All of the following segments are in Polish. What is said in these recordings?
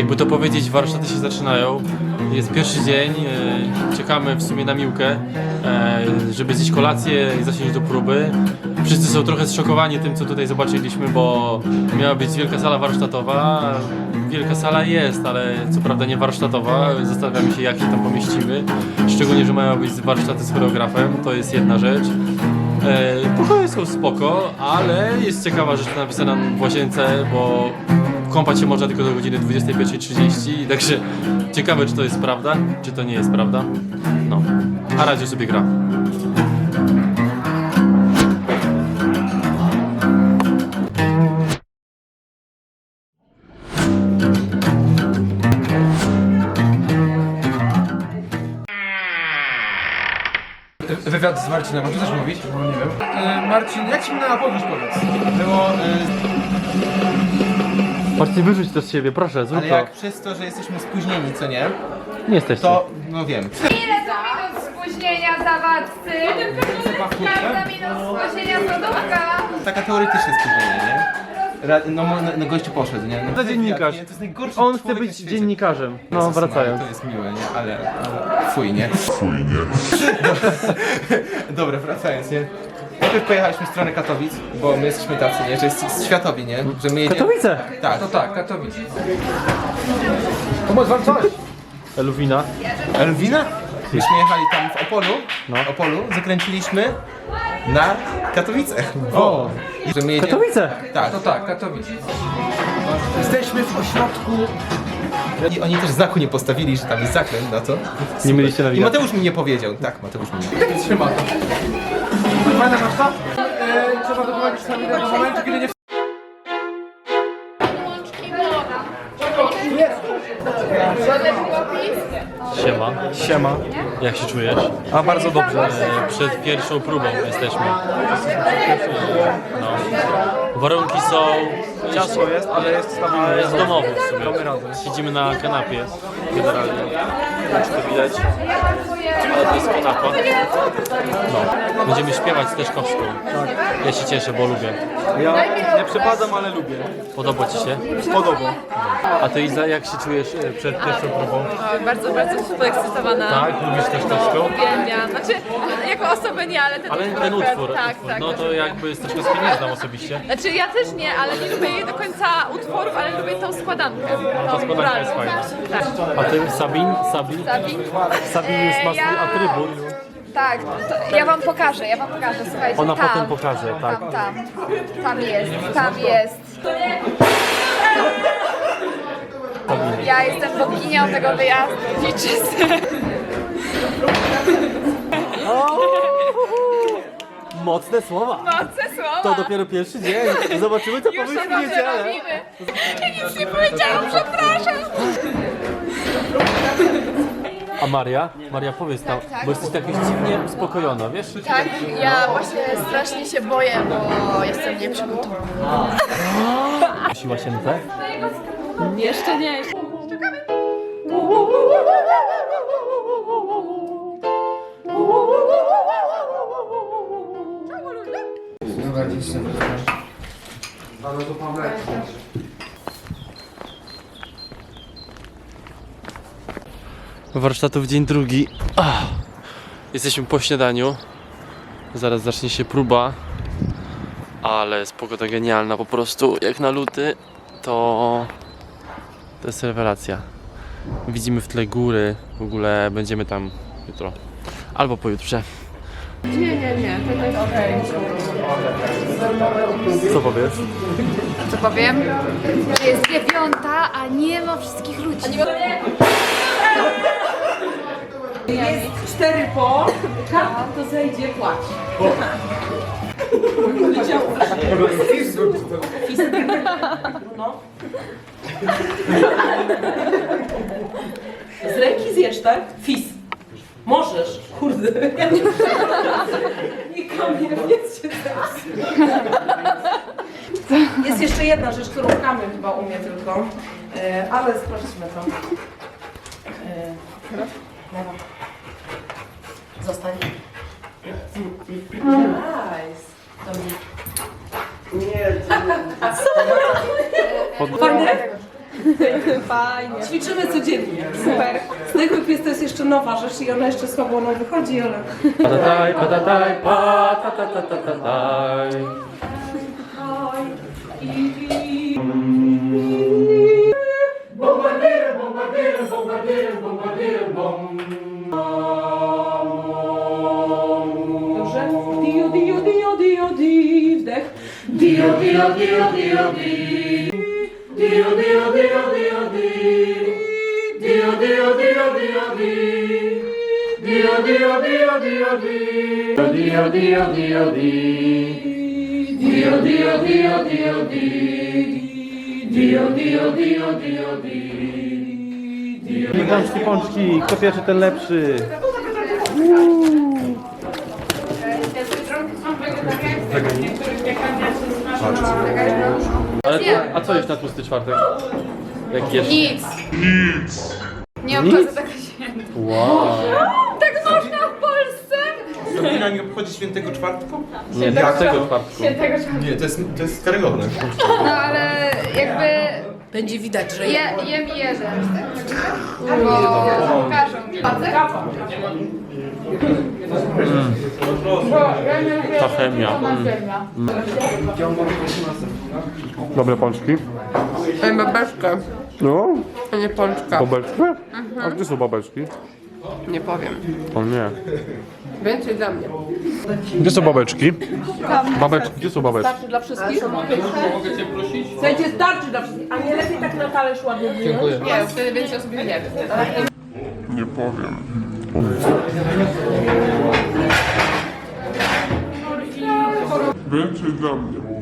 jakby to powiedzieć, warsztaty się zaczynają. Jest pierwszy dzień, e, czekamy w sumie na Miłkę, e, żeby zjeść kolację i zasiąść do próby. Wszyscy są trochę zszokowani tym, co tutaj zobaczyliśmy, bo miała być wielka sala warsztatowa. Wielka sala jest, ale co prawda nie warsztatowa. Zastanawiamy się, jak się tam pomieścimy. Szczególnie, że mają być warsztaty z choreografem, to jest jedna rzecz. Pokoje są spoko, ale jest ciekawa rzecz napisana w łazience, bo kąpać się można tylko do godziny 21.30, także ciekawe czy to jest prawda, czy to nie jest prawda. No, a radio sobie gra. Wywiad z Marcinem, a ty też mówić? Bo nie wiem. E, Marcin, jak ci minęła podróż powiedz? Było, e, Marcin, wyrzuć to z siebie, proszę, zrób ale jak przez to, że jesteśmy spóźnieni, co nie? Nie jesteście. To, no wiem. Ile to minut spóźnienia zawadcy? Ile to minut spóźnienia sodówka? Taka teoretyczne spóźnienie, nie? Ra, no, no, no gościu poszedł, nie? No, To dziennikarz. Nie, to jest najgorszy On chce człowiek być na świecie. dziennikarzem. No, Jezus wracając. To jest miłe, nie? Ale ale fuj, nie? Fuj, nie? Dobra, wracając, nie? Najpierw pojechaliśmy w stronę Katowic, bo my jesteśmy tacy, nie? Że jest światowi, nie? Że my jedziemy... Katowice! Tak, to tak, Katowice. Pomóc wam coś? Eluwina. Elwina? Myśmy jechali tam w Opolu, No. Opolu, zakręciliśmy na Katowice. O! Że my jedziemy... Katowice! Tak, to tak, Katowice. Jesteśmy w ośrodku... I oni też znaku nie postawili, że tam jest zakręt na to. Nie mieliście I nawigacji. Mateusz mi nie powiedział. Tak, Mateusz mi nie Trzyma to. Fajna maszta? trzeba doprowadzić sami do momentu, kiedy nie... Siema. Siema. Jak się czujesz? A bardzo dobrze. E, Przed pierwszą próbą jesteśmy. No. Warunki są Ciasło jest, ale jest stabilne. jest domowo w sumie. Siedzimy na kanapie generalnie. Czy to widać. Jest. No. Będziemy śpiewać z Teżkowską. Ja się cieszę, bo lubię. Ja nie przepadam, ale lubię. Podoba Ci się? Podoba. A Ty Iza, jak się czujesz e, przed pierwszą próbą? Bardzo, bardzo podekscytowana. Tak? Lubisz Teżkowską? Uwielbiam. Znaczy, jako osobę nie, ale ten Ale utwór. ten akurat- utwór, Tak, utwór. tak. no to jakby z Teżkowskiej nie znam osobiście. Znaczy ja też nie, ale nie lubię jej do końca utworów, ale lubię tą składankę. Tą składanka jest fajna. Tak. A Ty Sabin? Sabin? Sabin? Sabin już ma swój Ja- atrybut. Tak, to ja wam pokażę, ja wam pokażę, słuchajcie. Ona tam, potem pokaże, tak. Tam, tam, tam jest, tam jest. Ja jestem boginią tego wyjazdu, liczę. Mocne słowa. Moce słowa. To dopiero pierwszy dzień. Zobaczymy co powiesz w niedzielę. Ja nic nie powiedziałam, przepraszam. A Maria? Maria powiedz tam, tak. bo jesteś tak dziwnie uspokojona, wiesz? Tak, ja właśnie strasznie się boję, bo jestem nieprzygotowana. Się te? Jeszcze nie. Warsztatów dzień drugi. Ach. Jesteśmy po śniadaniu. Zaraz zacznie się próba. Ale jest pogoda genialna po prostu. Jak na luty, to to jest rewelacja. Widzimy w tle góry. W ogóle będziemy tam jutro. Albo pojutrze. Nie, nie, nie. To jest okej. Co powiesz? Co powiem? Jest dziewiąta, a nie ma wszystkich ludzi. Cztery po, karta to zejdzie płać. No. Z ręki zjesz, tak? Fis. Możesz. Kurde. Nie kamień, więc się Jest jeszcze jedna rzecz, którą kamień chyba umie tylko, e, ale sprawdźmy to. E. Zostań. Nice. Dobrze. Nie, Co? Fajne? Fajnie. Ćwiczymy codziennie. Super. Zwykły pies to jest jeszcze nowa rzecz i ona jeszcze słabo nam wychodzi, ale... Patataj, patataj, patatataj. Dobrze? Dio, dio, dio, di. Dio, dio, dio, dio, di. Dio, dio, Ale to, a co jest na tłusty czwartek? Jak jesz? Nic. Nic. Nie obchodzę tego święta. Wow. Tak można w Polsce? Sabina nie obchodzi świętego czwartku? Nie, tak tego czwartku. Świętego czwartku. Nie, to jest, to jest karygodne. No ale jakby Będzie widać, że... je, jem jeden. Bo każą mi. Ta chemia. Dobre pączki. Babeczkę, No, a nie pączka. babeczki? A gdzie są babeczki? Nie powiem. O nie. Więcej dla mnie. Gdzie są babeczki? Babeczki, gdzie są babeczki? Starczy dla wszystkich? Słuchajcie, starczy dla wszystkich. A nie lepiej tak na talerz ładnie wyjąć? Nie, wtedy więcej osób nie wie. Więcej dla mnie.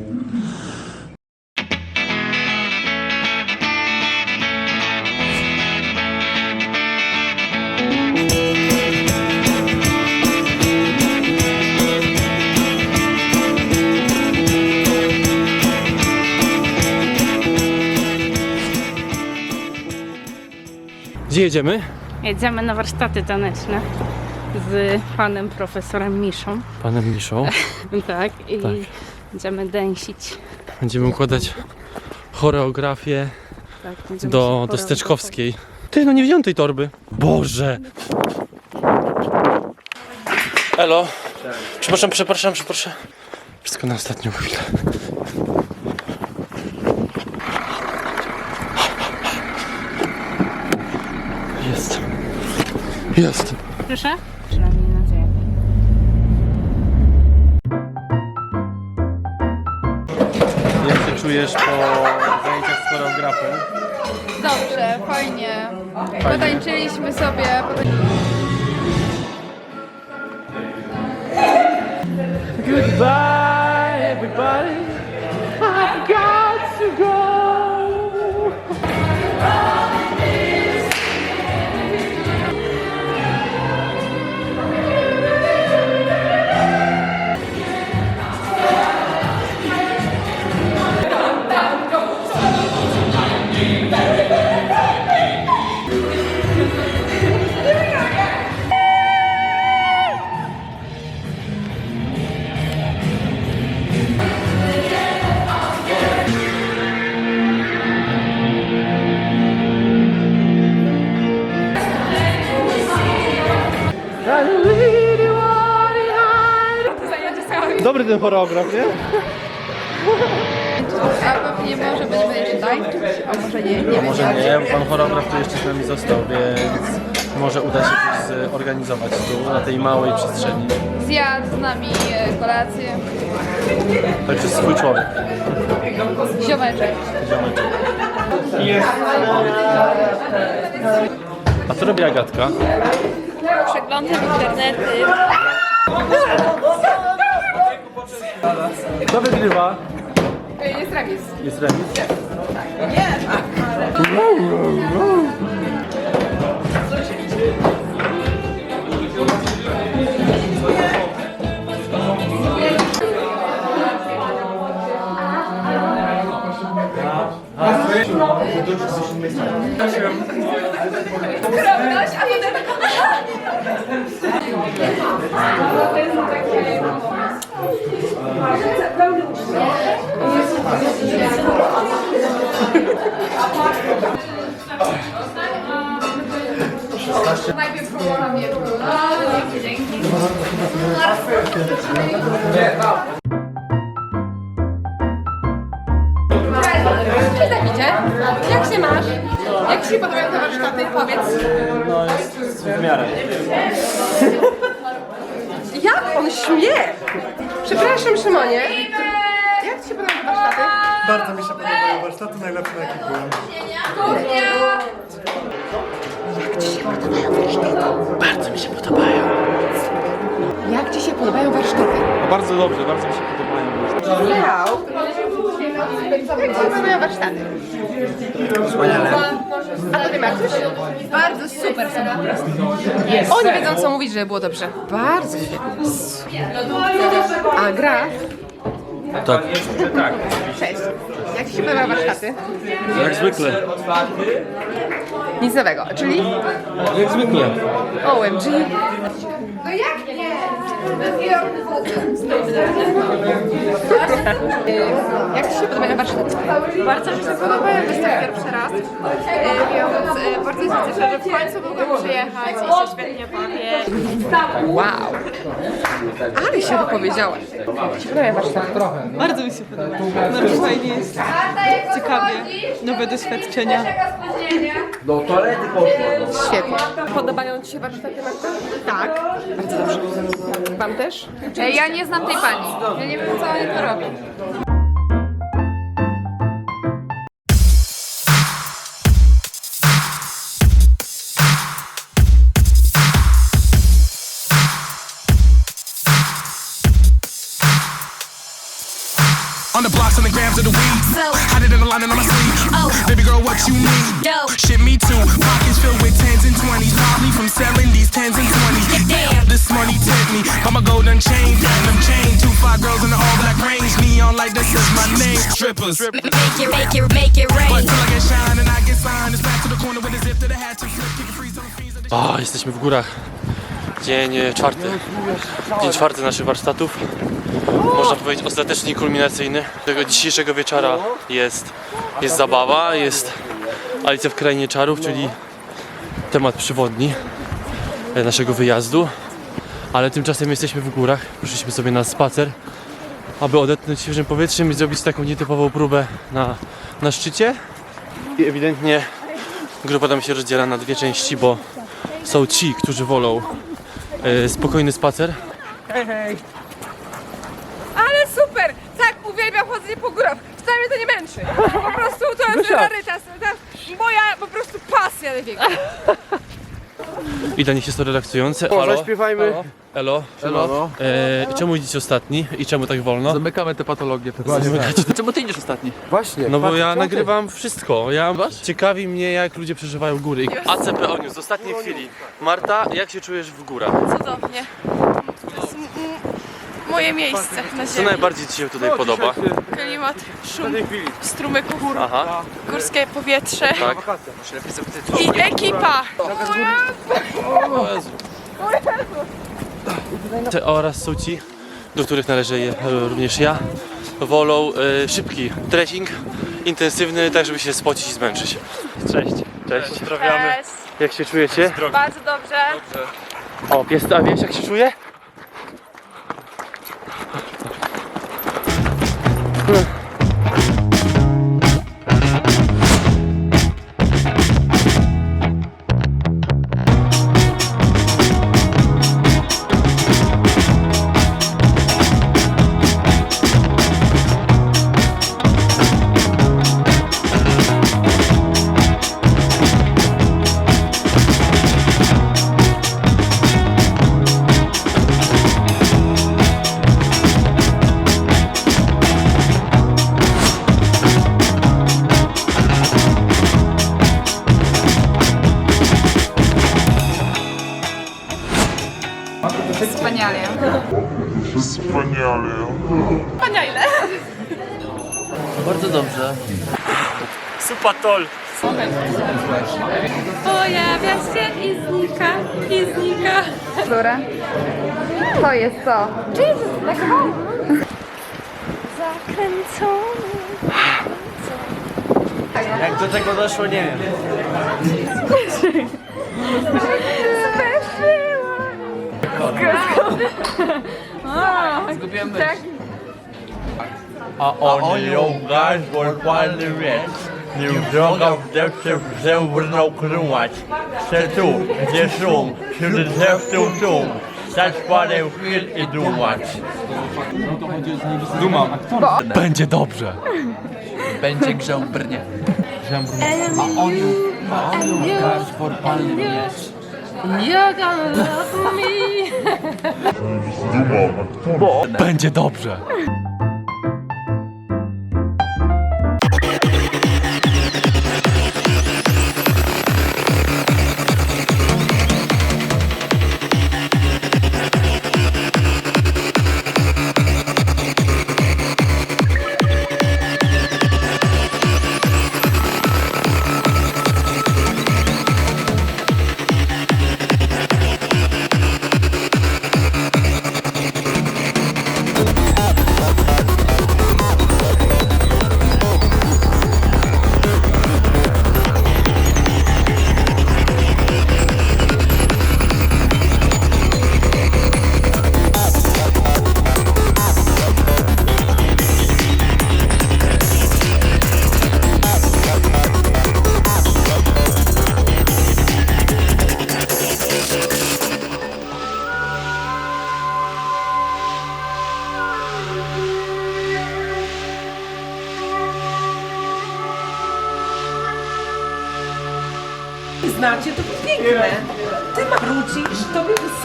Gdzie jedziemy? Jedziemy na warsztaty taneczne z panem profesorem Miszą. Panem Miszą. Tak, i Tak. będziemy dęsić. Będziemy układać choreografię Tak, będziemy do, do Steczkowskiej. Ty, no nie wziąłem tej torby. Boże! Elo. Przepraszam, przepraszam, przepraszam. Wszystko na ostatnią chwilę. Jest. Proszę? Przynajmniej nadzieję. Jak się czujesz po zajęciach z choreografem? Dobrze, fajnie. Potańczyliśmy sobie. Potań... Goodbye, Choreograf, nie? A pewnie może będziemy jeszcze tańczyć, a może nie, nie wiem. Może nie, pan choreograf tu jeszcze z nami został, więc może uda się coś zorganizować tu na tej małej przestrzeni. Zjadł z nami e, kolację. To jest swój człowiek. Ziomeczek. A co robi Agatka? Przeglądam internety. Kto wygrywa? Jest remis. Jest remis. Skromność, a potem taka... Najpierw połowa mnie Dzięki, dzięki. Cześć Dawidzie, jak się masz? Jak Ci się podobają te warsztaty? Powiedz. No jest w miarę. Jak on śmie? Przepraszam Szymonie. Jak Ci się podobają te warsztaty? Bardzo mi się podobają warsztaty, najlepsze na jakich byłem. Kuchnia! Jak Ci się podobają warsztaty? Bardzo dobrze, bardzo mi się podobają. Michał. Jak Ci się podobają warsztaty? Wspaniale. A Tobie Martuś? Bardzo super są po prostu. Oni wiedzą co mówić, żeby było dobrze. Bardzo świetnie. A gra? Tak. Cześć. Jak Ci się podobają warsztaty? Jak zwykle. Nic nowego, czyli? Jak zwykle. OMG. No jak? Jak Ci się podobają warsztaty? Bardzo mi się podobają, jestem pierwszy raz, e, więc e, bardzo się cieszę, że w końcu mogłam przyjechać i się świetnie bawię. Wow. Ale się wypowiedziałaś. Jak Ci się podobają warsztaty? Bardzo mi się podoba. Bardzo fajnie jest. Ciekawie. Nowe doświadczenia. Jaka spóźnienia? Świetnie. Podobają Ci się warsztaty, Marta? Tak. Bardzo dobrze. Wam też? Ja nie znam tej pani. Ja nie wiem, co oni tu robią. On the blocks and the grams of the weed. Hide it in the lining on my sleeve. Oh, Baby girl, what you need? Shit, me too. Pockets filled with tens and twenties. Probably from selling these tens and twenties. Damn, this money tempt me. I'm a golden chain, platinum chain. Two five girls in the all black range. Neon like this is my name. Strippers. Make it, make it, make it rain. till I get shine and I get signed, it's back to the corner with a zip to the hat to flip, kick a freeze on the fiends. of O, jesteśmy w górach. Dzień e, czwarty. Dzień czwarty naszych warsztatów. Można powiedzieć ostateczny i kulminacyjny. Tego dzisiejszego wieczora jest, jest zabawa, jest Alicja w Krainie Czarów, czyli temat przewodni e, naszego wyjazdu. Ale tymczasem jesteśmy w górach. Poszliśmy sobie na spacer, aby odetchnąć świeżym powietrzem i zrobić taką nietypową próbę na, na szczycie. I ewidentnie grupa nam się rozdziela na dwie części, bo są ci, którzy wolą e, spokojny spacer, Ale super! Tak, uwielbiam chodzenie po górach. Wcale mnie to nie męczy. Po prostu to jest rarytas. To jest moja po prostu pasja największa. I dla nich jest to relaksujące. Elo, Zaśpiewajmy. elo, Elo. e, czemu idziecie ostatni i czemu tak wolno? Zamykamy te patologie. Czemu ty idziesz ostatni? Właśnie. No bo ja nagrywam wszystko. Ja ciekawi mnie jak ludzie przeżywają góry. ACP Onius, z ostatniej chwili. Marta, jak się czujesz w górach? Cudownie. Moje miejsce na Co ziemi. najbardziej Ci się tutaj podoba? Klimat, szum strumyków, Aha, górskie powietrze tak. i ekipa. Te Oraz są ci, do których należę je, e, również ja, wolą e, szybki trekking, intensywny, tak żeby się spocić i zmęczyć. Cześć. Cześć. Pozdrawiamy. Cześć. Jak się czujecie? Bardzo dobrze. O, pies, a wiesz jak się czuje? Wspaniale. Wspaniale. Wspaniale. Bardzo dobrze. Supatol. Pojawia się i znika, i znika. Które? To jest co? Jesus, tak Zakręcony. Jak do tego doszło, nie wiem. Zgubiłem Tak. A on ją gaz wolny wiec. Nim droga w deszczy wzębrną krułać. Chcę tu, gdzie szum, wśród drzew tu tum. Stać parę chwil i dumać. Dumam. Będzie dobrze. Będzie grzał w Brnie. A on ją, a on ją gaz wolny wiec. You're gonna love me. Będzie dobrze.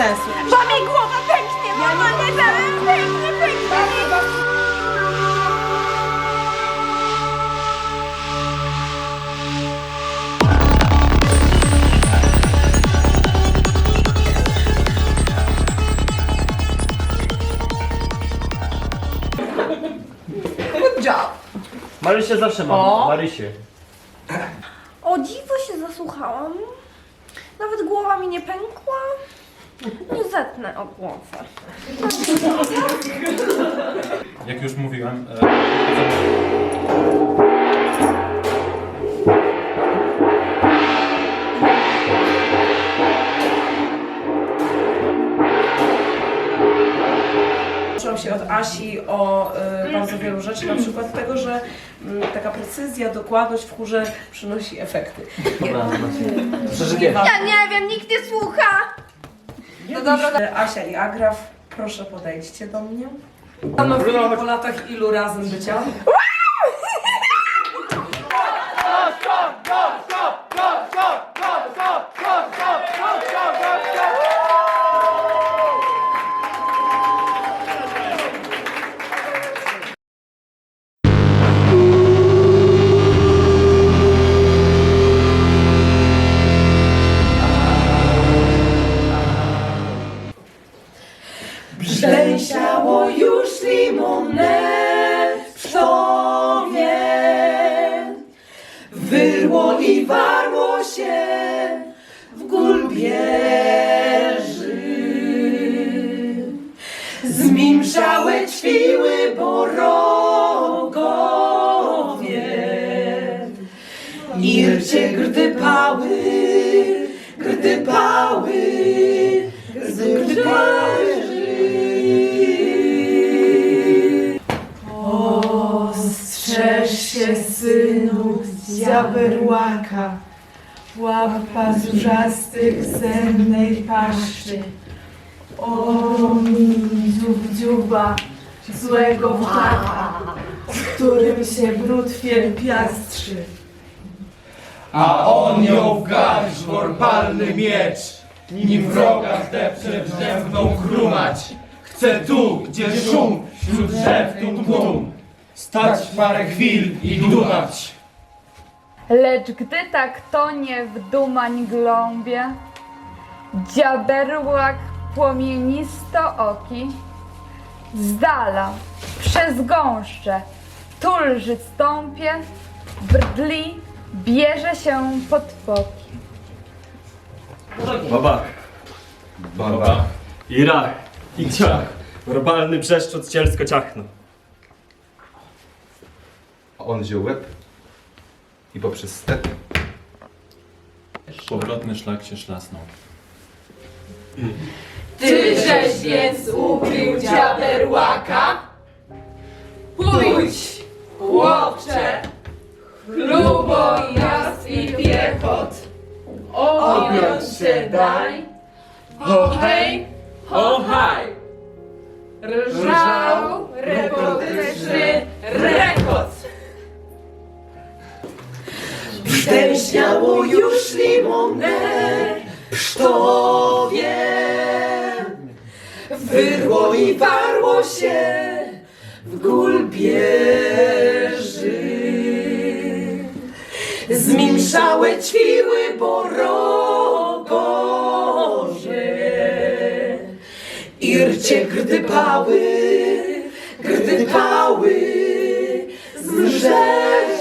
Sensu. Mi głowa pęknie, mama, nie dałem, pęknie, pęknie. Good job. Marysię zawsze mam. Marysię. O dziwo się zasłuchałam. Nawet głowa mi nie pękła. Nie zetnę o głowę. Jak już mówiłem, Uczyłam się od Asi o y, bardzo wielu rzeczy, na przykład tego, że mm, taka precyzja, dokładność w chórze przynosi efekty. Ja nie wiem, nikt nie słucha. No dobra, Asia i Agraf, proszę podejdźcie do mnie. Panowie po latach ilu razem bycia? Wyrło i warło się w gulbierzy. Zmimszałe ćwiły borogowie. Ircie grypały, grypały, grypały. Ostrzeż się, synu, diaberłaka, łap pazurzastych zębnej paszczy. O, dziób dziuba, złego w którym się brudwiel piastrzy. A on ją w garść worpalny miecz, nim wroga zdepcze drzewną krumać. Chcę tu, gdzie szum, wśród drzew tum tum, stać parę chwil i dumać. Lecz gdy tak tonie w dumań gląbie, dziaberłak płomienisto oki, z dala, przez gąszcze, tulży stąpie, brdli, bierze się pod boki. Baba. Baba. Irach. I ciach. Werbalny przeszczot cielsko ciachno. On wziął łeb i poprzez step Powrotny szlak się szlasnął. Ty żeś więc ukrył dziaberłaka? Pójdź, chłopcze, chlubo jas i piechot, objąć się daj, ho hej, ho haj, rżał repotyczny rekord. Pstęśniało już limonę, kto wyrło i warło się w gulbieży. Zmięszałe ćwiły borogoże, ircie grypały, grypały z mrzeży.